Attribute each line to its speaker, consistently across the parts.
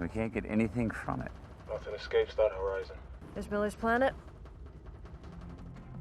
Speaker 1: We can't get anything from it.
Speaker 2: Nothing escapes that horizon.
Speaker 3: Is Miller's planet?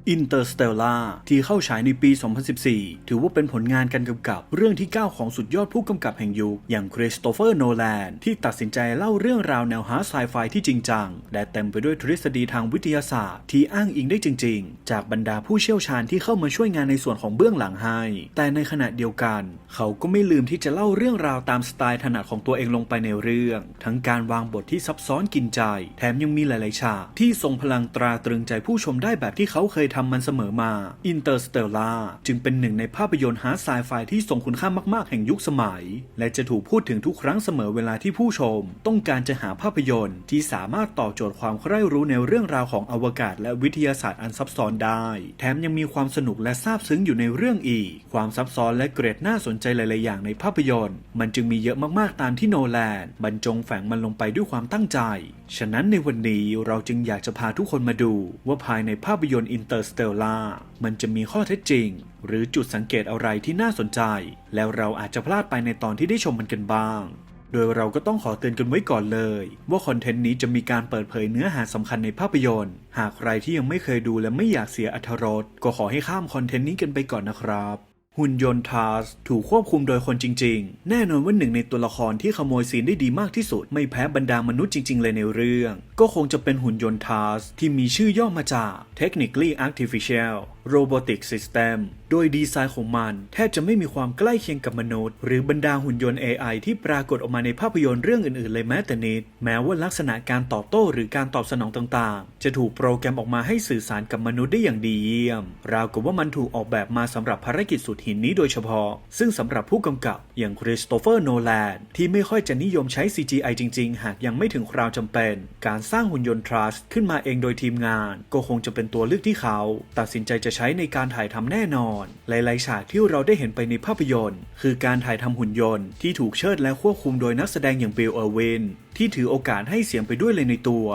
Speaker 4: อินเตอร์สเตลล่าที่เข้าฉายในปี 2014 ถือว่าเป็นผลงานการกำกับเรื่องที่ 9 ของสุดยอดผู้กำกับแห่งยุค อย่างคริสโตเฟอร์โนแลนที่ตัดสินใจเล่าเรื่องราวแนวฮาร์ดไซไฟที่จริงจัง และเต็มไปด้วยทฤษฎีทางวิทยาศาสตร์ ที่อ้างอิงได้จริง ๆ จากบรรดาผู้เชี่ยวชาญที่เข้ามาช่วยงานในส่วนของเบื้องหลังให้ แต่ในขณะเดียวกัน เขาก็ไม่ลืมที่จะเล่าเรื่องราวตามสไตล์ถนัดของตัวเองลงไปในเรื่อง ทั้งการวางบทที่ซับซ้อนกินใจ แถมยังมีหลายๆฉากที่ทรงพลังตราตรึงใจผู้ชมได้แบบที่เขาเคยทำมันเสมอมา Interstellar จึงเป็นหนึ่งในภาพยนตร์ฮาร์ดไซไฟที่ทรงคุณค่ามาก ๆ แห่งยุคสมัย และจะถูกพูดถึงทุกครั้งเสมอเวลาที่ผู้ชม ต้องการจะหาภาพยนตร์ที่สามารถตอบโจทย์ความใคร่รู้ในเรื่องราวของอวกาศ และวิทยาศาสตร์อันซับซ้อนได้ แถมยังมีความสนุกและซาบซึ้งอยู่ในเรื่องอีก ความซับซ้อนและเกรดน่าสนใจหลาย ๆ อย่างในภาพยนตร์ มันจึงมีเยอะมาก ๆ ตามที่โนแลนบรรจงแฝงมันลงไปด้วยความตั้งใจ ฉะนั้นในวันนี้เราจึงอยากจะพาทุกคนมาดูว่าภายในภาพยนตร์ Interstellar มันจะมีข้อเท็จจริง หรือจุดสังเกตอะไรที่น่าสนใจ แล้วเราอาจจะพลาดไปในตอนที่ได้ชมมันกันบ้าง โดยเราก็ต้องขอเตือนกันไว้ก่อนเลย ว่าคอนเทนต์นี้จะมีการเปิดเผยเนื้อหาสำคัญในภาพยนตร์ หากใครที่ยังไม่เคยดูและไม่อยากเสียอรรถรสก็ขอให้ข้ามคอนเทนต์นี้กันไปก่อนนะครับ หุ่นยนต์ทาสถูกควบคุมโดยคนจริง ๆ แน่นอนว่าหนึ่งในตัวละครที่ขโมยซีนได้ดีมากที่สุด ไม่แพ้บรรดามนุษย์จริง ๆ เลยในเรื่อง ก็คงจะเป็นหุ่นยนต์ทาสที่มีชื่อย่อมาจาก Technically Artificial Robotic System โดยดีไซน์ของมัน แทบจะไม่มีความใกล้เคียงกับมนุษย์ หรือบรรดาหุ่นยนต์ AI ที่ปรากฏออกมาในภาพยนตร์เรื่องอื่นๆ เลยแม้แต่นิด แม้ว่าลักษณะการตอบโต้หรือการตอบสนองต่างๆ จะถูกโปรแกรมออกมาให้สื่อสารกับมนุษย์ได้อย่างดีเยี่ยม ราวกับว่ามันถูกออกแบบมาสำหรับภารกิจสุดหินนี้โดยเฉพาะ ซึ่งสำหรับผู้กำกับอย่างคริสโตเฟอร์โนแลนที่ไม่ค่อยจะนิยมใช้ CGI จริง ๆ หากยังไม่ถึงคราวจำเป็น การสร้างหุ่นยนต์ทรัสขึ้นมาเองโดยทีมงาน ก็คงจะเป็นตัวเลือกที่เขา ตัดสินใจจะใช้ในการถ่ายทำแน่นอนหลายๆ ฉากที่เราได้เห็นไปในภาพยนตร์ คือการถ่ายทำหุ่นยนต์ที่ถูกเชิดและควบคุมโดยนักแสดงอย่างเบลเออร์วินที่ถือโอกาสให้เสียงไปด้วยเลยในตัว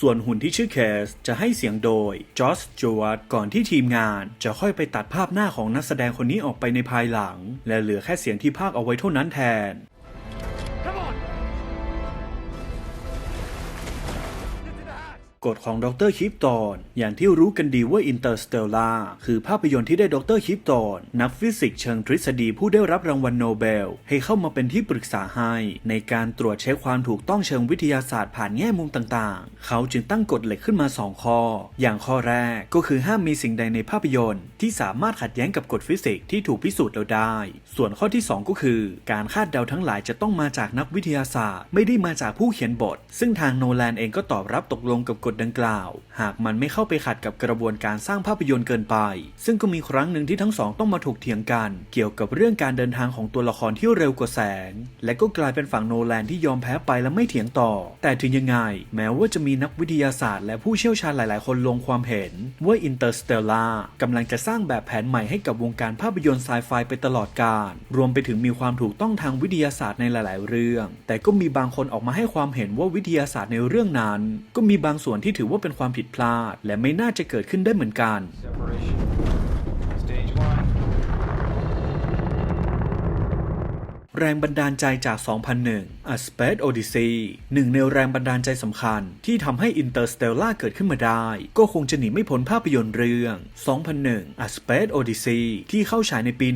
Speaker 4: ส่วนหุ่นที่ชื่อเคสจะให้เสียงโดยจอสจวตก่อนที่ทีมงานจะค่อยไปตัดภาพหน้าของนักแสดงคนนี้ออกไปในภายหลัง และเหลือแค่เสียงที่พากเอาไว้เท่านั้นแทน กฎของดรคิปตอน อย่างที่รู้กันดีว่า Interstellar คือภาพยนตร์ที่ได้ดรคิปตอน นักฟิสิกส์เชิงทฤษฎีผู้ได้รับรางวัลโนเบล ให้เข้ามาเป็นที่ปรึกษาให้ ในการตรวจเช็คความถูกต้องเชิงวิทยาศาสตร์ผ่านแง่มุมต่างๆ เขาจึงตั้งกฎเหล็กขึ้นมา 2 ข้อ อย่างข้อแรกก็คือห้ามมีสิ่งใดในภาพยนตร์ ที่สามารถขัดแย้งกับกฎฟิสิกส์ที่ถูกพิสูจน์แล้วได้ ส่วนข้อที่ 2 ก็คือ การคาดเดาทั้งหลายจะต้องมาจากนักวิทยาศาสตร์ ไม่ได้มาจากผู้เขียนบท ซึ่งทางโนแลนเองก็ตอบรับตกลงกับกฎดังกล่าว หากมันไม่เข้าไปขัดกับกระบวนการสร้างภาพยนตร์เกินไป ซึ่งก็มีครั้งหนึ่งที่ทั้งสองต้องมาถกเถียงกัน เกี่ยวกับเรื่องการเดินทางของตัวละครที่เร็วกว่าแสง และก็กลายเป็นฝั่งโนแลนที่ยอมแพ้ไปและไม่เถียงต่อ แต่ถึงยังไง แม้ว่าจะมีนักวิทยาศาสตร์และผู้เชี่ยวชาญหลาย ๆ คนลงความเห็น ว่า Interstellar กำลังจะสร้างแบบแผนใหม่ให้กับวงการภาพยนตร์ไซไฟไปตลอดกาลรวมไปถึงมีความถูกต้องทางวิทยาศาสตร์ในหลาย ๆ เรื่อง แต่ก็มีบางคนออกมาให้ความเห็นว่าวิทยาศาสตร์ในเรื่องนั้น ก็มีบางส่วนที่ถือว่าเป็นความผิดพลาด และไม่น่าจะเกิดขึ้นได้เหมือนกัน แรงบันดาลใจจาก 2001 A Space Odyssey หนึ่งในแรงบันดาลใจสำคัญที่ทำให้ Interstellar เกิดขึ้นมาได้ ก็คงจะหนีไม่พ้นภาพยนตร์เรื่อง 2001 A Space Odyssey ที่เข้าฉายในปี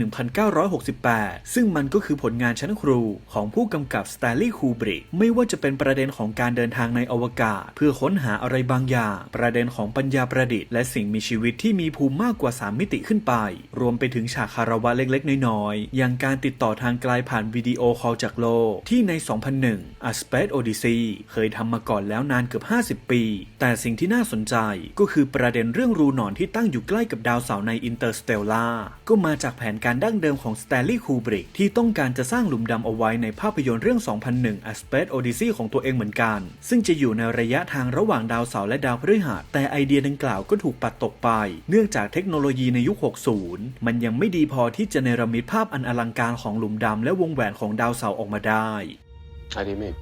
Speaker 4: 1968 ซึ่งมันก็คือผลงานชั้นครูของผู้กำกับ Stanley Kubrick ไม่ว่าจะเป็นประเด็นของการเดินทางในอวกาศ เพื่อค้นหาอะไรบางอย่าง ประเด็นของปัญญาประดิษฐ์และสิ่งมีชีวิตที่มีภูมิมากกว่า 3 มิติขึ้นไป รวมไปถึงฉากคารวะเล็กๆ น้อยๆอย่างการติดต่อทางไกลผ่านวิดีโอคอลจากโลก ที่ใน 2001 A Space Odyssey เคยทำมาก่อนแล้วนานเกือบ 50 ปี แต่สิ่งที่น่าสนใจก็คือประเด็นเรื่องรูหนอนที่ตั้งอยู่ใกล้กับดาวเสาร์ใน Interstellar ก็มาจากแผนการดั้งเดิมของ Stanley Kubrick ที่ต้องการจะสร้างหลุมดำเอาไว้ในภาพยนตร์เรื่อง 2001 A Space Odyssey ของตัวเองเหมือนกัน ซึ่งจะอยู่ในระยะทางระหว่างดาวเสาร์และดาวพฤหัสแต่ไอเดียดังกล่าวก็ถูกปัดตกไป เนื่องจากเทคโนโลยีในยุค 60 มันยังไม่ดีพอที่จะเนรมิตภาพอันอลังการของหลุมดำและวงแหวนวนของดาวเสาร์ออกมาได้
Speaker 5: How do you mean?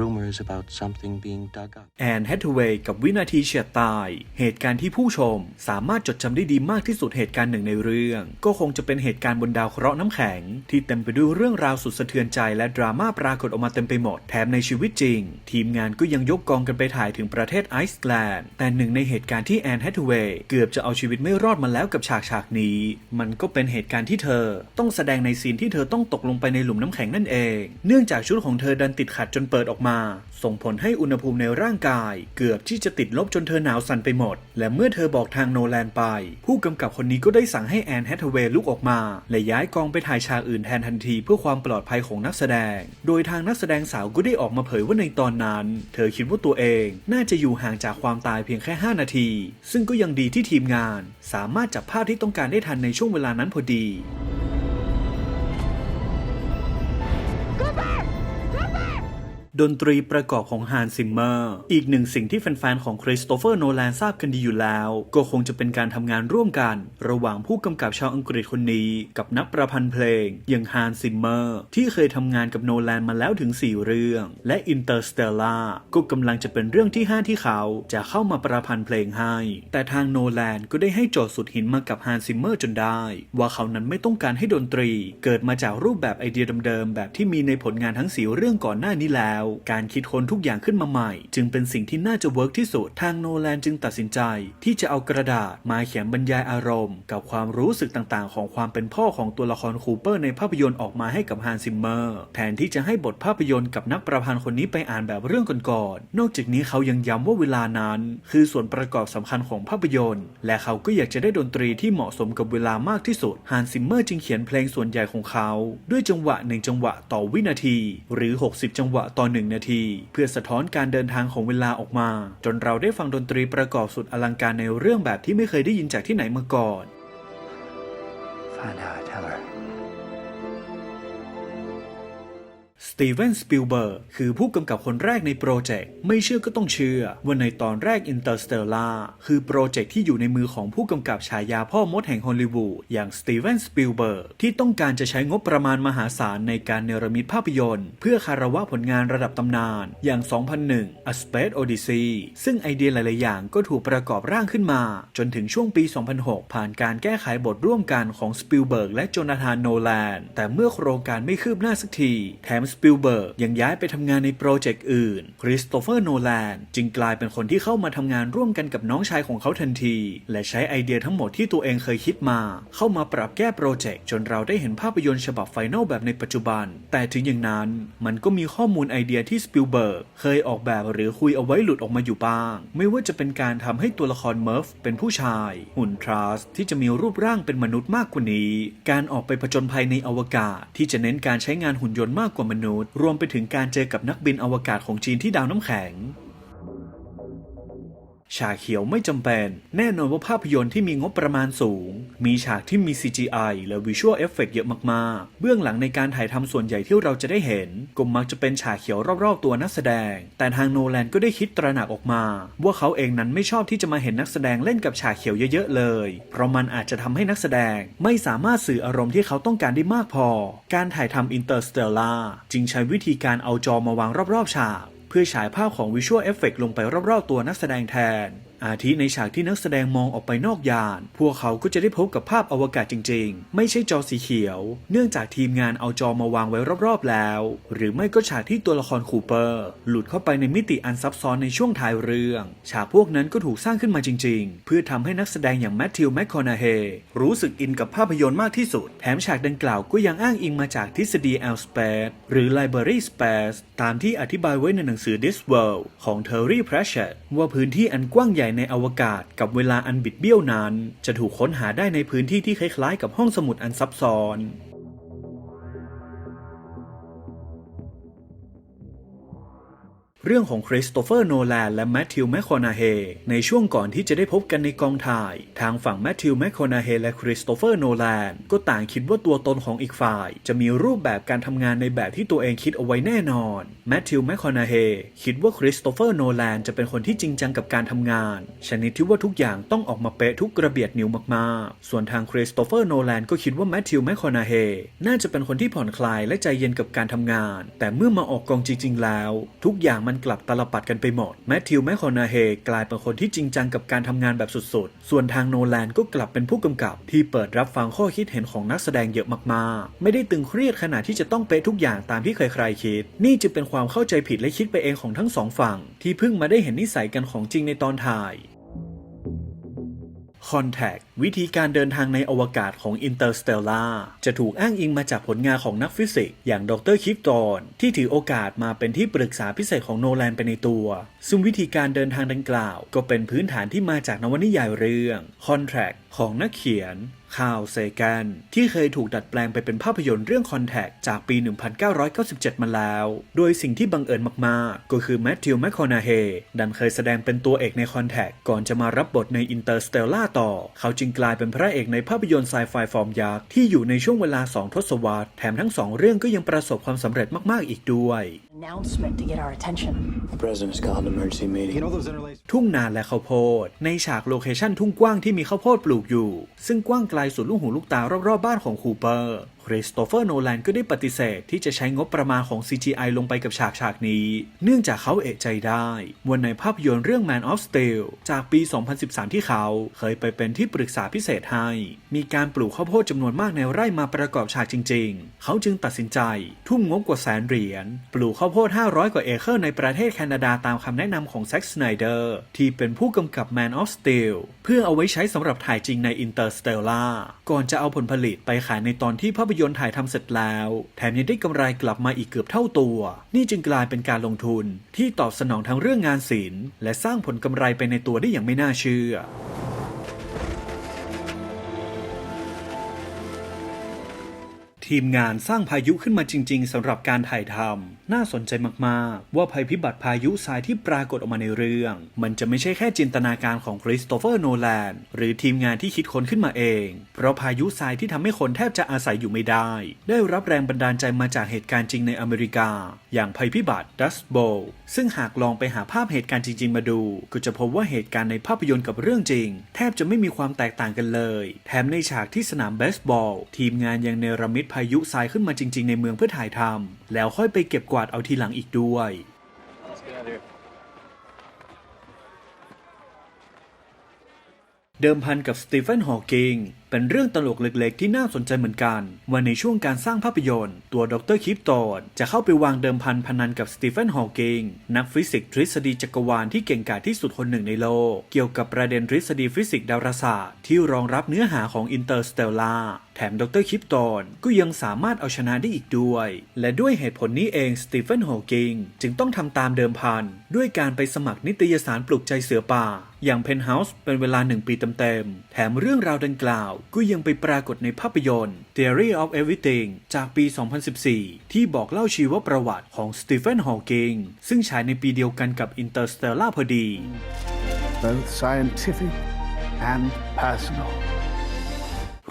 Speaker 1: Rumors about something being dug up.
Speaker 4: แอนแฮทเวย์กับวินาทีเฉียดตาย เหตุการณ์ที่ผู้ชมสามารถจดจำได้ดีมากที่สุดเหตุการณ์หนึ่งในเรื่อง ก็คงจะเป็นเหตุการณ์บนดาวเคราะห์น้ำแข็ง ที่เต็มไปด้วยเรื่องราวสุดสะเทือนใจและดราม่าปรากฏออกมาเต็มไปหมด แถมในชีวิตจริง ทีมงานก็ยังยกกองกันไปถ่ายถึงประเทศไอซ์แลนด์ แต่หนึ่งในเหตุการณ์ที่แอนแฮทเวย์เกือบจะเอาชีวิตไม่รอดมาแล้วกับฉากฉากนี้ มันก็เป็นเหตุการณ์ที่เธอ ต้องแสดงในซีนที่เธอต้องตกลงไปในหลุมน้ำแข็งนั่นเอง เนื่องจากชุดของเธอดันติดขัดจนเปิดออกมาส่งผลให้อุณหภูมิในร่างกาย เกือบที่จะติดลบจนเธอหนาวสั่นไปหมด และเมื่อเธอบอกทางโนแลนไป ผู้กำกับคนนี้ก็ได้สั่งให้แอนแฮทเวย์ลุกออกมา และย้ายกองไปถ่ายฉากอื่นแทนทันทีเพื่อความปลอดภัยของนักแสดง โดยทางนักแสดงสาวก็ได้ออกมาเผยว่าในตอนนั้น เธอคิดว่าตัวเองน่าจะอยู่ห่างจากความตายเพียงแค่ 5 นาที ซึ่งก็ยังดีที่ทีมงาน สามารถจับภาพที่ต้องการได้ทันในช่วงเวลานั้นพอดี ดนตรีประกอบของฮานซิมเมอร์ อีกหนึ่งสิ่งที่แฟนๆ ของคริสโตเฟอร์โนแลนทราบกันดีอยู่แล้ว ก็คงจะเป็นการทำงานร่วมกัน ระหว่างผู้กำกับชาวอังกฤษคนนี้กับนักประพันธ์เพลง อย่างฮานซิมเมอร์ ที่เคยทำงานกับโนแลนมาแล้วถึง 4 เรื่อง และอินเตอร์สเตลล่าก็กำลังจะเป็นเรื่องที่ 5 ที่เขาจะเข้ามาประพันธ์เพลงให้ แต่ทางโนแลนก็ได้ให้โจทย์สุดหินมากับฮานซิมเมอร์จนได้ ว่าเขานั้นไม่ต้องการให้ดนตรี เกิดมาจากรูปแบบไอเดียเดิมๆแบบที่มีในผลงานทั้งสีเรื่องก่อนหน้านี้แล้วการคิดค้นทุกอย่างขึ้นมาใหม่ จึงเป็นสิ่งที่น่าจะเวิร์กที่สุดทางโนแลนจึงตัดสินใจ ที่จะเอากระดาษมาเขียนบรรยายอารมณ์ กับความรู้สึกต่างๆ ของความเป็นพ่อของตัวละครคูเปอร์ในภาพยนตร์ออกมาให้กับฮานซิมเมอร์แทนที่จะให้บทภาพยนตร์กับนักประพันธ์คนนี้ไปอ่านแบบเรื่องก่อนๆนอกจากนี้เขายังย้ำว่าเวลานั้น คือส่วนประกอบสำคัญของภาพยนตร์ และเขาก็อยากจะได้ดนตรีที่เหมาะสมกับเวลามากที่สุดฮานซิมเมอร์จึงเขียนเพลงส่วนใหญ่ของเขา ด้วยจังหวะหนึ่งจังหวะต่อวินาที หรือ 60 จังหวะต่อ1 นาที เพื่อสะท้อนการเดินทางของเวลาออกมา จนเราได้ฟังดนตรีประกอบสุดอลังการในเรื่องแบบที่ไม่เคยได้ยินจากที่ไหนมาก่อน
Speaker 1: Find out, tell her.
Speaker 4: ตีเวน สปิลเบิร์กคือผู้กำกับคนแรกในโปรเจกต์ ไม่เชื่อก็ต้องเชื่อว่าในตอนแรก Interstellar คือโปรเจกต์ที่อยู่ในมือของผู้กำกับฉายาพ่อมดแห่งฮอลลีวูดอย่างสตีเวนสปิลเบิร์กที่ต้องการจะใช้งบประมาณมหาศาลในการเนรมิตภาพยนตร์ เพื่อคารวะผลงานระดับตำนาน อย่าง 2001 A Space Odyssey ซึ่งไอเดียหลาย ๆ อย่างก็ถูกประกอบร่างขึ้นมา จนถึงช่วงปี 2006 ผ่านการแก้ไขบทร่วมกันของสปิลเบิร์กและโจนาธานโนแลนแต่เมื่อโครงการไม่คืบหน้าสักทีแถมสปิิลเบิร์กยังย้ายไปทำงานในโปรเจกต์อื่น คริสโตเฟอร์โนแลนจึงกลายเป็นคนที่เข้ามาทำงานร่วมกันกับน้องชายของเขาทันที และใช้ไอเดียทั้งหมดที่ตัวเองเคยคิดมา เข้ามาปรับแก้โปรเจกต์จนเราได้เห็นภาพยนตร์ฉบับไฟนอลแบบในปัจจุบัน แต่ถึงอย่างนั้นมันก็มีข้อมูลไอเดียที่สปิลเบิร์กเคยออกแบบหรือคุยเอาไว้หลุดออกมาอยู่บ้าง ไม่ว่าจะเป็นการทำให้ตัวละครเมิร์ฟเป็นผู้ชาย หุ่นทรัสที่จะมีรูปร่างเป็นมนุษย์มากกว่านี้ การออกไปผจญภัยในอวกาศที่จะเน้นการใช้งานหุ่นยนต์มากกว่ามนุษย์รวมไปถึงการเจอกับนักบินอวกาศของจีนที่ดาวน้ำแข็ง ฉากเขียวไม่จำเป็น แน่นอนว่าภาพยนตร์ที่มีงบประมาณสูง มีฉากที่มี CGI และ Visual Effect เยอะมากๆ เบื้องหลังในการถ่ายทำส่วนใหญ่ที่เราจะได้เห็น ก็มักจะเป็นฉากเขียวรอบๆตัวนักแสดง แต่ทางโนแลนก็ได้คิดตระหนักออกมา ว่าเขาเองนั้นไม่ชอบที่จะมาเห็นนักแสดงเล่นกับฉากเขียวเยอะๆเลย เพราะมันอาจจะทำให้นักแสดงไม่สามารถสื่ออารมณ์ที่เขาต้องการได้มากพอ การถ่ายทำ Interstellar จึงใช้วิธีการเอาจอมาวางรอบๆฉาก พื่อฉายภาพของวิชวลเอฟเฟกลงไปรอบๆตัวนักแสดงแทน อาทิในฉากที่นักแสดงมองออกไปนอกยาน พวกเขาก็จะได้พบกับภาพอวกาศจริง ๆ ไม่ใช่จอสีเขียว เนื่องจากทีมงานเอาจอมาวางไว้รอบๆแล้ว หรือไม่ก็ฉากที่ตัวละครคูเปอร์ หลุดเข้าไปในมิติอันซับซ้อนในช่วงท้ายเรื่อง ฉากพวกนั้นก็ถูกสร้างขึ้นมาจริง ๆ เพื่อทำให้นักแสดงอย่างแมทธิวแมคคอนาเฮรู้สึกอินกับภาพยนตร์มากที่สุด แถมฉากดังกล่าวก็ยังอ้างอิงมาจากทฤษฎี L space หรือ Library space ตามที่อธิบายไว้ในหนังสือ This World ของ Terry Pratchett ว่าพื้นที่อันกว้างใหญ่ในอวกาศกับเวลาอันบิดเบี้ยวนั้นจะถูกค้นหาได้ในพื้นที่ที่คล้ายๆ กับห้องสมุดอันซับซ้อน เรื่องของคริสโตเฟอร์โนแลนและแมทธิวแมคคอนาเฮในช่วงก่อนที่จะได้พบกันในกองถ่าย ทางฝั่งแมทธิวแมคคอนาเฮและคริสโตเฟอร์โนแลนก็ต่างคิดว่าตัวตนของอีกฝ่าย จะมีรูปแบบการทำงานในแบบที่ตัวเองคิดเอาไว้แน่นอนแมทธิวแมคคอนาเฮคิดว่าคริสโตเฟอร์โนแลนจะเป็นคนที่จริงจังกับการทำงาน ชนิดที่ว่าทุกอย่างต้องออกมาเป๊ะทุกกระเบียดนิ้วมากๆ ส่วนทางคริสโตเฟอร์โนแลนก็คิดว่าแมทธิวแมคคอนาเฮน่าจะเป็นคนที่ผ่อนคลายและใจเย็นกับการทำงาน แต่เมื่อมาออกกองจริงๆแล้ว ทุกอย่างมันกลับตลบปัดกันไปหมด แมทธิวแมคคอนาเฮกลายเป็นคนที่จริงจังกับการทำงานแบบสุดๆ ส่วนทางโนแลนก็กลับเป็นผู้กำกับ ที่เปิดรับฟังข้อคิดเห็นของนักแสดงเยอะมากๆ ไม่ได้ตึงเครียดขนาดที่จะต้องเป๊ะทุกอย่างตามที่ใครๆคิด นี่จึงเป็นความเข้าใจผิดและคิดไปเองของทั้งสองฝั่ง ที่เพิ่งมาได้เห็นนิสัยกันของจริงในตอนถ่าย Contact วิธีการเดินทางในอวกาศของ Interstellar จะถูกอ้างอิงมาจากผลงานของนักฟิสิกส์อย่างดรคิปตอนที่ถือโอกาสมาเป็นที่ปรึกษาพิเศษของโนแลนไปในตัว ซึ่งวิธีการเดินทางดังกล่าว ก็เป็นพื้นฐานที่มาจากนวนิยายเรื่อง Contract ของนักเขียน คาวเซกันที่เคยถูกดัดแปลงไปเป็นภาพยนตร์เรื่อง Contact จากปี 1997 มาแล้ว โดยสิ่งที่บังเอิญมากๆ ก็คือแมทธิวแมคคอนาเฮดันเคยแสดงเป็นตัวเอกใน Contact ก่อนจะมารับบทใน Interstellar ต่อ เขาจึงกลายเป็นพระเอกในภาพยนตร์ไซไฟฟอร์มยักษ์ที่อยู่ในช่วงเวลา 2 ทศวรรษ แถมทั้งสองเรื่องก็ยังประสบความสำเร็จมากๆอีกด้วย
Speaker 3: announcement to get our attention.
Speaker 1: The president's called an emergency meeting.
Speaker 2: You know those interlaced
Speaker 4: ทุ่งนาและข้าวโพด ในฉากโลเคชั่นทุ่งกว้างที่มีข้าวโพดปลูกอยู่ ซึ่งกว้างไกลสุดลูกหูลูกตารอบๆบ้านของคูเปอร์ คริสโตเฟอร์โนแลนก็ได้ปฏิเสธที่จะใช้งบประมาณของ CGI ลงไปกับฉากฉากนี้ เนื่องจากเขาเอะใจได้ว่าในภาพยนตร์เรื่อง Man of Steel จากปี 2013 ที่เขาเคยไปเป็นที่ปรึกษาพิเศษให้ มีการปลูกข้าวโพดจำนวนมากในไร่มาประกอบฉากจริง ๆ เขาจึงตัดสินใจ ทุ่มงบกว่าแสนเหรียญปลูกข้าวโพด 500 กว่าเอเคอร์ในประเทศแคนาดาตามคำแนะนำของแซ็กสไนเดอร์ที่เป็นผู้กำกับ Man of Steel เพื่อเอาไว้ใช้สำหรับถ่ายจริงใน Interstellar ก่อนจะเอาผลผลิตไปขายในตอนที่ภาพยยนตร์ถ่ายทำเสร็จแล้ว แถมยังได้กำไรกลับมาอีกเกือบเท่าตัว นี่จึงกลายเป็นการลงทุนที่ตอบสนองทั้งเรื่องงานศิลป์ และสร้างผลกำไรไปในตัวได้อย่างไม่น่าเชื่อทีมงานสร้างพายุขึ้นมาจริง ๆสำหรับการถ่ายทำ น่าสนใจมากๆ ว่าภัยพิบัติพายุทรายที่ปรากฏออกมาในเรื่อง มันจะไม่ใช่แค่จินตนาการของคริสโตเฟอร์โนแลนหรือทีมงานที่คิดค้นขึ้นมาเอง เพราะพายุทรายที่ทำให้คนแทบจะอาศัยอยู่ไม่ได้ ได้รับแรงบันดาลใจมาจากเหตุการณ์จริงในอเมริกา อย่างภัยพิบัติดัสโบลซึ่งหากลองไปหาภาพเหตุการณ์จริง ๆ มาดู ก็จะพบว่าเหตุการณ์ในภาพยนตร์กับเรื่องจริง แทบจะไม่มีความแตกต่างกันเลย แถมในฉากที่สนามเบสบอล ทีมงานยังเนรมิตพายุทรายขึ้นมาจริง ๆ ในเมืองเพื่อถ่ายทำแล้วค่อยไปเก็บกวาดเอาทีหลังอีกด้วยเดิมพันกับสตีเฟน ฮอว์กิงเป็นเรื่องตลกเล็กๆ ที่น่าสนใจเหมือนกัน ว่าในช่วงการสร้างภาพยนตร์ ตัวดรคิปโตนจะเข้าไปวางเดิมพันพนันกับสตีเฟนฮอว์กิงนักฟิสิกส์ทฤษฎีจักรวาลที่เก่งกาจที่สุดคนหนึ่งในโลก เกี่ยวกับประเด็นทฤษฎีฟิสิกส์ดาราศาสตร์ที่รองรับเนื้อหาของอินเตอร์สเตลลาแถมดรคิปโตนก็ยังสามารถเอาชนะได้อีกด้วย และด้วยเหตุผลนี้เองสตีเฟนฮอว์กิงจึงต้องทำตามเดิมพัน ด้วยการไปสมัครนิตยสารปลุกใจเสือป่า อย่าง Penthouse เป็นเวลาหนึ่งปีเต็มๆ แถมเรื่องราวดังกล่าวก็ยังไปปรากฏในภาพยนตร์ Theory of Everything จากปี 2014 ที่บอกเล่าชีวประวัติของสตีเฟนฮอว์กิงซึ่งฉายในปีเดียวกันกับ Interstellar พอดี
Speaker 5: both scientific and personal.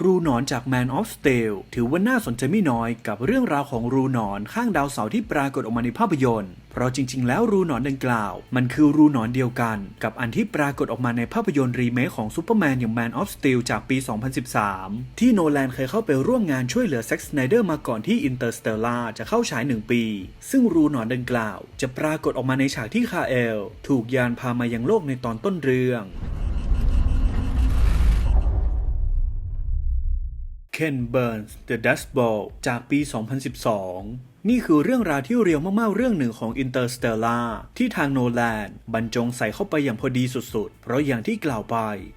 Speaker 4: รูหนอนจาก Man of Steel ถือว่าน่าสนใจไม่น้อยกับเรื่องราวของรูหนอนข้างดาวเสาร์ที่ปรากฏออกมาในภาพยนตร์ เพราะจริง ๆ แล้วรูหนอนดังกล่าว มันคือรูหนอนเดียวกัน กับอันที่ปรากฏออกมาในภาพยนตร์รีเมคของซูเปอร์แมนอย่าง Man of Steel จากปี 2013 ที่โนแลนเคยเข้าไปร่วมงานช่วยเหลือแซ็กสไนเดอร์มาก่อนที่ Interstellar จะเข้าฉายหนึ่งปี ซึ่งรูหนอนดังกล่าว จะปรากฏออกมาในฉากที่คาเอล ถูกยานพามายังโลกในตอนต้นเรื่อง Ken Burns The Dust Bowl จากปี 2012 นี่คือเรื่องราวที่เรียวมากๆเรื่องหนึ่งของ Interstellar ที่ทางโนแลนบรรจงใส่เข้าไปอย่างพอดีสุดๆ เพราะอย่างที่กล่าวไป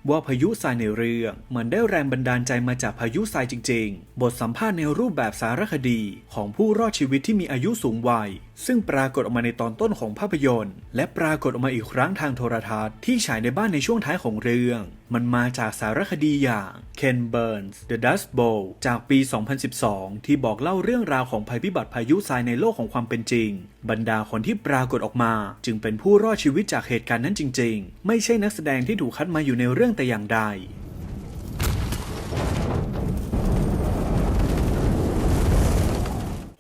Speaker 4: ว่าพายุทรายในเรื่องมันได้แรงบันดาลใจมาจากพายุทรายจริงๆ บทสัมภาษณ์ในรูปแบบสารคดีของผู้รอดชีวิตที่มีอายุสูงวัย ซึ่งปรากฏออกมาในตอนต้นของภาพยนตร์ และปรากฏออกมาอีกครั้งทางโทรทัศน์ที่ฉายในบ้านในช่วงท้ายของเรื่อง มันมาจากสารคดีอย่าง Ken Burns The Dust Bowl จากปี 2012 ที่บอกเล่าเรื่องราวของภัยพิบัติพายุทรายในโลกของความเป็นจริง บรรดาคนที่ปรากฏออกมา จึงเป็นผู้รอดชีวิตจากเหตุการณ์นั้นจริง ๆ ไม่ใช่นักแสดงที่ถูกคัดมาอยู่ในเรื่องแต่อย่างใด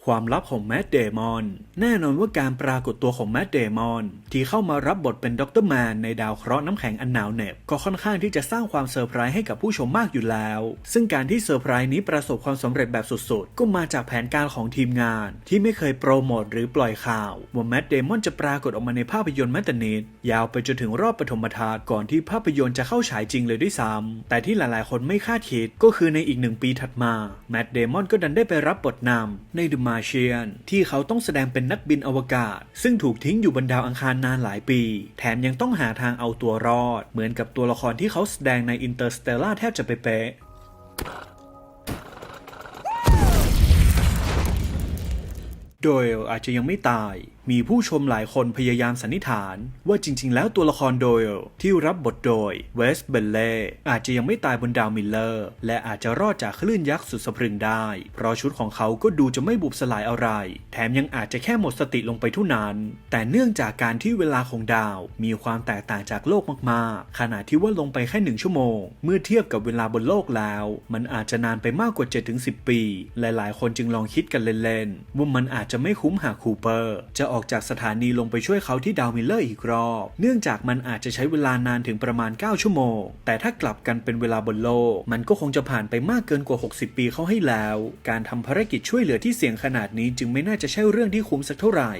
Speaker 4: ความลับของแมดเดมอน แน่นอนว่าการปรากฏตัวของแมดเดมอน ที่เข้ามารับบทเป็นด็อกเตอร์แมนในดาวเคราะห์น้ำแข็งอันหนาวเหน็บ ก็ค่อนข้างที่จะสร้างความเซอร์ไพรส์ให้กับผู้ชมมากอยู่แล้ว ซึ่งการที่เซอร์ไพรส์นี้ประสบความสำเร็จแบบสุดๆ ก็มาจากแผนการของทีมงาน ที่ไม่เคยโปรโมทหรือปล่อยข่าวว่าแมดเดมอนจะปรากฏออกมาในภาพยนตร์แมตตนิดยาวไปจนถึงรอบปฐมทัศน์ก่อนที่ภาพยนตร์จะเข้าฉายจริงเลยด้วยซ้ำแต่ที่หลายๆ คนไม่คาดคิดก็คือในอีกหนึ่งปีถัดมาแมดเดมอนก็ดันได้ไปรับบทนำใน The Martian ที่เขาต้องแสดงเป็นนักบินอวกาศ ซึ่งถูกทิ้งอยู่บนดาวอังคารนานหลายปี แถมยังต้องหาทางเอาตัวรอด เหมือนกับตัวละครที่เขาแสดงในอินเตอร์สเตลล่าแทบจะเป๊ะโดยอาจจะยังไม่ตายมีผู้ชมหลายคนพยายามสันนิษฐานว่าจริง ๆ แล้วตัวละครโดยลที่รับบทโดยเวสเบลเล่อาจจะยังไม่ตายบนดาวมิลเลอร์ และอาจจะรอดจากคลื่นยักษ์สุดสะพรึงได้ เพราะชุดของเขาก็ดูจะไม่บุบสลายอะไร แถมยังอาจจะแค่หมดสติลงไปเท่านั้น แต่เนื่องจากการที่เวลาของดาว มีความแตกต่างจากโลกมากๆขนาดที่ว่าลงไปแค่หนึ่งชั่วโมง เมื่อเทียบกับเวลาบนโลกแล้ว มันอาจจะนานไปมากกว่า 7-10 ปี หลายๆ คนจึงลองคิดกันเล่นๆว่ามันอาจจะไม่คุ้มหากคูเปอร์ จะออกอกจากสถานีลงไปช่วยเขาที่ดาวมิลเลอร์อีกรอบ เนื่องจากมันอาจจะใช้เวลานานถึงประมาณ 9 ชั่วโมง แต่ถ้ากลับกันเป็นเวลาบนโลก มันก็คงจะผ่านไปมากเกินกว่า 60 ปีเขาให้แล้ว การทำภารกิจช่วยเหลือที่เสี่ยงขนาดนี้จึงไม่น่าจะใช่เรื่องที่คุ้มสักเท่าไหร่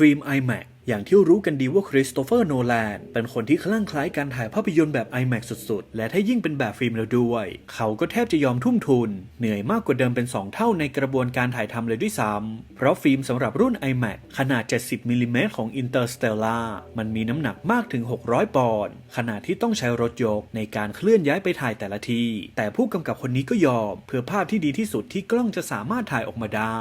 Speaker 4: ฟิล์ม iMac อย่างที่รู้กันดีว่าคริสโตเฟอร์โนแลนเป็นคนที่คลั่งไคล้ายการถ่ายภาพยนตร์แบบ iMac สุดๆ และถ้ายิ่งเป็นแบบฟิล์มแล้วด้วย เขาก็แทบจะยอมทุ่มทุน เหนื่อยมากกว่าเดิมเป็น 2 เท่าในกระบวนการถ่ายทำเลยด้วยซ้ำ เพราะฟิล์มสำหรับรุ่น iMac ขนาด 70มิลลิเมตรของ Interstellar มันมีน้ำหนักมากถึง 600 ปอนด์ขนาดที่ต้องใช้รถยกในการเคลื่อนย้ายไปถ่ายแต่ละทีแต่ผู้กำกับคนนี้ก็ยอม เพื่อภาพที่ดีที่สุดที่กล้องจะสามารถถ่ายออกมาได้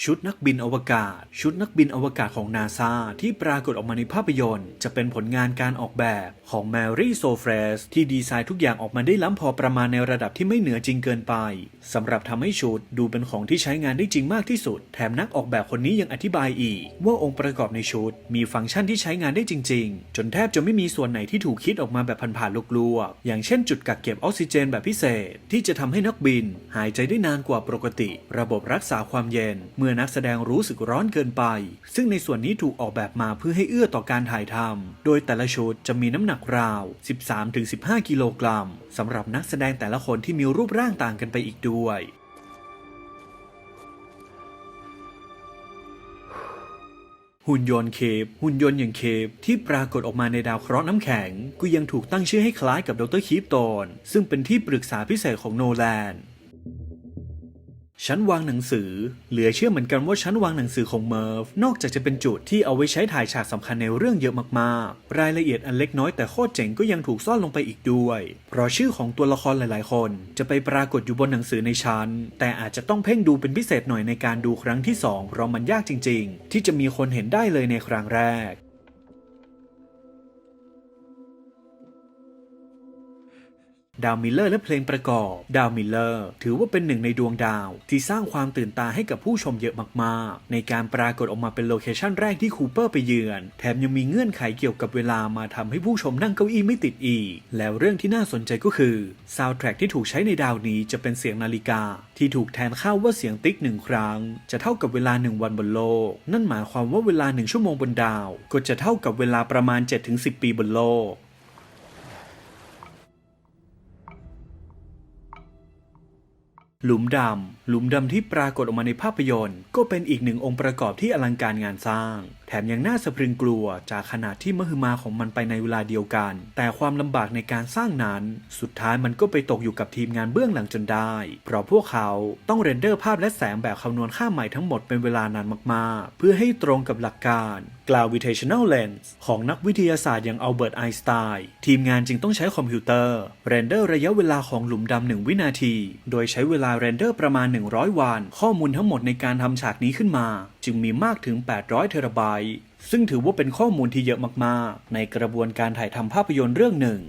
Speaker 4: ชุดนักบินอวกาศ ชุดนักบินอวกาศของนาซาที่ปรากฏออกมาในภาพยนตร์ จะเป็นผลงานการออกแบบของแมรี่โซเฟรสที่ดีไซน์ทุกอย่างออกมาได้ล้ำพอประมาณในระดับที่ไม่เหนือจริงเกินไปสำหรับทำให้ชุดดูเป็นของที่ใช้งานได้จริงมากที่สุด แถมนักออกแบบคนนี้ยังอธิบายอีก ว่าองค์ประกอบในชุด มีฟังก์ชันที่ใช้งานได้จริง ๆ จนแทบจะไม่มีส่วนไหนที่ถูกคิดออกมาแบบผ่านๆลวกๆอย่างเช่น จุดกักเก็บออกซิเจนแบบพิเศษ ที่จะทำให้นักบิน หายใจได้นานกว่าปกติ ระบบรักษาความเย็นมื่อนักแสดงรู้สึกร้อนเกินไป ซึ่งในส่วนนี้ถูกออกแบบมาเพื่อให้เอื้อต่อการถ่ายทำโดยแต่ละชุดจะมีน้ำหนักราว 13-15 กิโลกรัมสำหรับนักแสดงแต่ละคนที่มีรูปร่างต่างกันไปอีกด้วยหุ่นยนต์เคปหุ่นยนต์อย่างเคปที่ปรากฏออกมาในดาวเคราะห์น้ำแข็ง ก็ยังถูกตั้งชื่อให้คล้ายกับดรคีปโตนซึ่งเป็นที่ปรึกษาพิเศษของโนแลน ชั้นวางหนังสือ เหลือเชื่อเหมือนกันว่าชั้นวางหนังสือของเมิร์ฟนอกจากจะเป็นจุดที่เอาไว้ใช้ถ่ายฉากสำคัญในเรื่องเยอะมากๆ รายละเอียดอันเล็กน้อยแต่โคตรเจ๋งก็ยังถูกซ่อนลงไปอีกด้วย เพราะชื่อของตัวละครหลายๆ คน จะไปปรากฏอยู่บนหนังสือในชั้น แต่อาจจะต้องเพ่งดูเป็นพิเศษหน่อยในการดูครั้งที่สองเพราะมันยากจริง ๆ ที่จะมีคนเห็นได้เลยในครั้งแรก ดาวมิลเลอร์และเพลงประกอบ ดาวมิลเลอร์ถือว่าเป็นหนึ่งในดวงดาว ที่สร้างความตื่นตาให้กับผู้ชมเยอะมากๆ ในการปรากฏออกมาเป็นโลเคชั่นแรกที่คูเปอร์ไปเยือน แถมยังมีเงื่อนไขเกี่ยวกับเวลามาทำให้ผู้ชมนั่งเก้าอี้ไม่ติดอีก แล้วเรื่องที่น่าสนใจก็คือซาวด์แทร็กที่ถูกใช้ในดาวนี้จะเป็นเสียงนาฬิกา ที่ถูกแทนค่าว่าเสียงติ๊กหนึ่งครั้ง จะเท่ากับเวลาหนึ่งวันบนโลก นั่นหมายความว่าเวลาหนึ่งชั่วโมงบนดาว ก็จะเท่ากับเวลาประมาณ 7-10 ปีบนโลก หลุมดำ หลุมดำที่ปรากฏออกมาในภาพยนตร์ ก็เป็นอีกหนึ่งองค์ประกอบที่อลังการงานสร้าง แถมยังน่าสะพรึงกลัวจากขนาดที่มหึมาของมันไปในเวลาเดียวกัน แต่ความลำบากในการสร้างนั้น สุดท้ายมันก็ไปตกอยู่กับทีมงานเบื้องหลังจนได้ เพราะพวกเขาต้องเรนเดอร์ภาพและแสงแบบคำนวณค่าใหม่ทั้งหมดเป็นเวลานานมากๆ เพื่อให้ตรงกับหลักการ gravitational lens ของนักวิทยาศาสตร์อย่างอัลเบิร์ตไอน์สไตน์ทีมงานจึงต้องใช้คอมพิวเตอร์ เรนเดอร์ระยะเวลาของหลุมดำหนึ่งวินาที โดยใช้เวลาเรนเดอร์ประมาณ 100 วัน ข้อมูลทั้งหมดในการทำฉากนี้ขึ้นมา จึงมีมากถึง 800 เทราไบต์ซึ่งถือว่าเป็นข้อมูลที่เยอะมากๆ ในกระบวนการถ่ายทำภาพยนตร์เรื่องหนึ่ง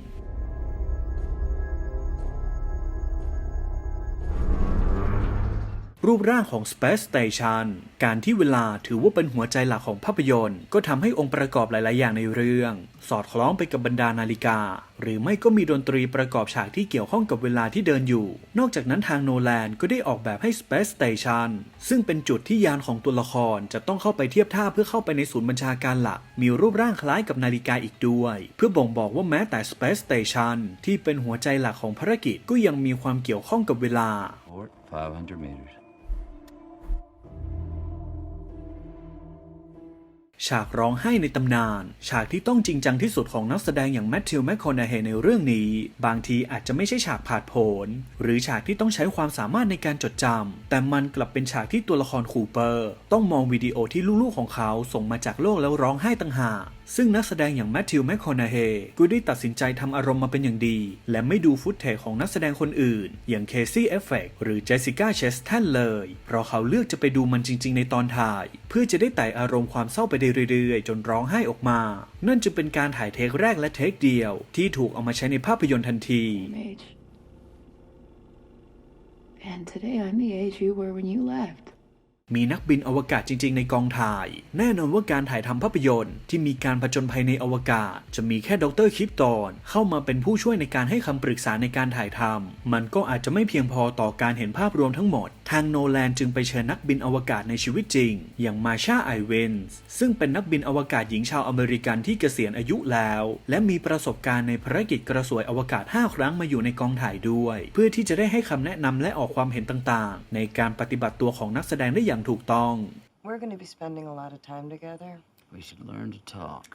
Speaker 4: รูปร่างของ Space Station การที่เวลาถือว่าเป็นหัวใจหลักของภาพยนตร์ ก็ทำให้องค์ประกอบหลาย ๆ อย่างในเรื่อง สอดคล้องไปกับบรรดานาฬิกา หรือไม่ก็มีดนตรีประกอบฉากที่เกี่ยวข้องกับเวลาที่เดินอยู่ นอกจากนั้นทางโนแลนก็ได้ออกแบบให้ Space Station ซึ่งเป็นจุดที่ยานของตัวละครจะต้องเข้าไปเทียบท่าเพื่อเข้าไปในศูนย์บัญชาการหลัก มีรูปร่างคล้ายกับนาฬิกาอีกด้วย เพื่อบ่งบอกว่าแม้แต่ Space Station ที่เป็นหัวใจหลักของภารกิจก็ยังมีความเกี่ยวข้องกับเวลา
Speaker 6: 500 meters.
Speaker 4: ฉากร้องไห้ในตำนาน ฉากที่ต้องจริงจังที่สุดของนักแสดงอย่างแมทธิวแมคคอนเฮในเรื่องนี้ บางทีอาจจะไม่ใช่ฉากผาดโผน หรือฉากที่ต้องใช้ความสามารถในการจดจำ แต่มันกลับเป็นฉากที่ตัวละครคูเปอร์ ต้องมองวิดีโอที่ลูกๆของเขาส่งมาจากโลกแล้วร้องไห้ต่างหากซึ่งนักแสดงอย่างแมทธิวแมคคอนาเฮก็ได้ตัดสินใจทำอารมณ์มาเป็นอย่างดี และไม่ดูฟุตเทจของนักแสดงคนอื่น อย่างเคซี่เอฟเฟกหรือเจสสิก้าเชสแทนเลย เพราะเขาเลือกจะไปดูมันจริง ๆ ในตอนถ่าย เพื่อจะได้ไต่อารมณ์ความเศร้าไปได้เรื่อยๆ จนร้องไห้ออกมา นั่นจึงเป็นการถ่ายเทคแรกและเทคเดียว ที่ถูกเอามาใช้ในภาพยนตร์ทันที
Speaker 7: And today I'm the age you were when you left.
Speaker 4: มีนักบินอวกาศจริง ๆ ในกองถ่าย แน่นอนว่าการถ่ายทำภาพยนตร์ที่มีการผจญภัยในอวกาศ จะมีแค่ดรคิปตอนเข้ามาเป็นผู้ช่วยในการให้คำปรึกษาในการถ่ายทำมันก็อาจจะไม่เพียงพอต่อการเห็นภาพรวมทั้งหมด ทางโนแลนจึงไปเชิญนักบินอวกาศในชีวิตจริง อย่างมาชาไอเวนส์ซึ่งเป็นนักบินอวกาศหญิงชาวอเมริกันที่เกษียณอายุแล้ว และมีประสบการณ์ในภารกิจกระสวยอวกาศ 5 ครั้งมาอยู่ในกองถ่ายด้วย เพื่อที่จะได้ให้คำแนะนำและออกความเห็นต่างๆ ในการปฏิบัติตัวของนักแสดงได้อย่างถูกต้อง
Speaker 8: We're going to be spending a lot of time together.
Speaker 6: We should learn to talk.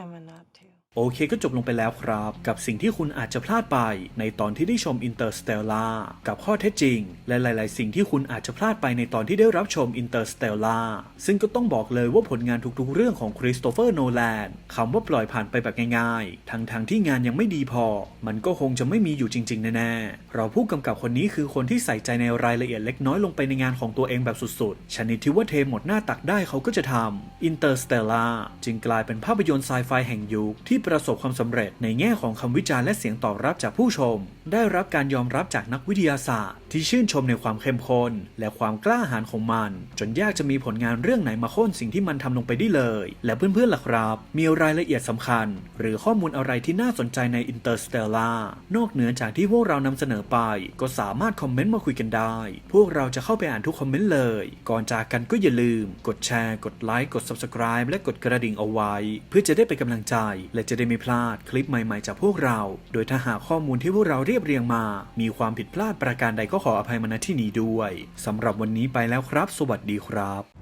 Speaker 8: Emma, not too.
Speaker 4: โอเคก็จบลงไปแล้วครับ กับสิ่งที่คุณอาจจะพลาดไป ในตอนที่ได้ชม Interstellar กับข้อเท็จจริง และหลาย ๆ สิ่งที่คุณอาจจะพลาดไปในตอนที่ได้รับชม Interstellar ซึ่งก็ต้องบอกเลยว่าผลงานทุก ๆ เรื่องของคริสโตเฟอร์โนแลนคำว่าปล่อยผ่านไปแบบง่าย ๆ ทั้งทางๆที่งานยังไม่ดีพอ มันก็คงจะไม่มีอยู่จริง ๆ แน่ ๆ เราผู้กำกับคนนี้คือคนที่ใส่ใจในรายละเอียดเล็กน้อยลงไปในงานของตัวเองแบบสุด ๆ ชนิดที่ว่าเทหมดหน้าตักได้เขาก็จะทำ Interstellar จึงกลายเป็นภาพยนตร์ไซไฟแห่งยุคที่ประสบความสำเร็จในแง่ของคำวิจารณ์และเสียงตอบรับจากผู้ชม ได้รับการยอมรับจากนักวิทยาศาสตร์ ที่ชื่นชมในความเข้มข้นและความกล้าหาญของมัน จนยากจะมีผลงานเรื่องไหนมาโค่นสิ่งที่มันทำลงไปได้เลย และเพื่อนๆล่ะครับ มีรายละเอียดสำคัญ หรือข้อมูลอะไรที่น่าสนใจใน Interstellar นอกเหนือจากที่พวกเรานำเสนอไป ก็สามารถคอมเมนต์มาคุยกันได้ พวกเราจะเข้าไปอ่านทุกคอมเมนต์เลย ก่อนจากกันก็อย่าลืม กดแชร์ กดไลค์ กด Subscribe และกดกระดิ่งเอาไว้ เพื่อจะได้เป็นกำลังใจและจะได้ไม่พลาดคลิปใหม่ๆจากพวกเรา โดยถ้าหากข้อมูลที่พวกเราเรียบเรียงมา มีความผิดพลาดประการใดก็ขออภัยมาณที่นี้ด้วยสำหรับวันนี้ไปแล้วครับ สวัสดีครับ